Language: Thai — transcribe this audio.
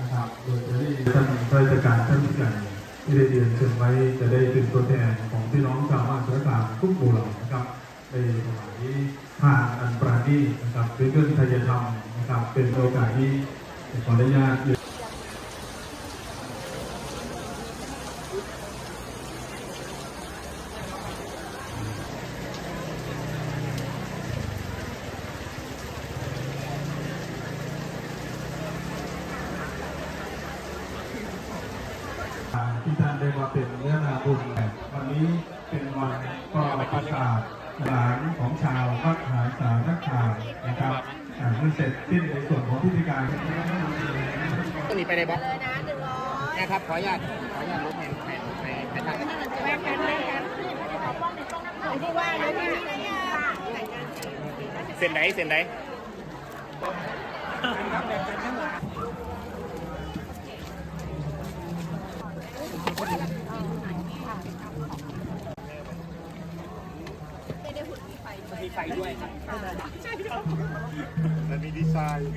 นะครับโดยจะได้ท่านข้าราชการท่านผู้ใหญ่ที่ได้เรียนเชิญไว้จะได้เป็นตัวแทนของพี่น้องชาวบ้านสารกลางทุกหมู่เหล่านะครับในสมัยทานอันปราณีนะครับเป็นเรื่องทายธรรมนะครับเป็นโอกาสที่ขออนุญาต ที่ท่านได้มาเป็นเนื้อนาบุญวันนี้เป็นวันก็ประกาศหลานของชาววัดหาสานักข่าวนะครับเมื่อเสร็จสิ้นในส่วนของพิธีการต้องมีไปเลยนะหนึ่งร้อยนะครับขออนุญาตขออนุญาตลบในในในในทางแม่กันแม่กันที่ว่าเลยที่นี่เนี่ยเส้นไหนเส้นไหน มีไฟด้วยครับและมีดีไซน์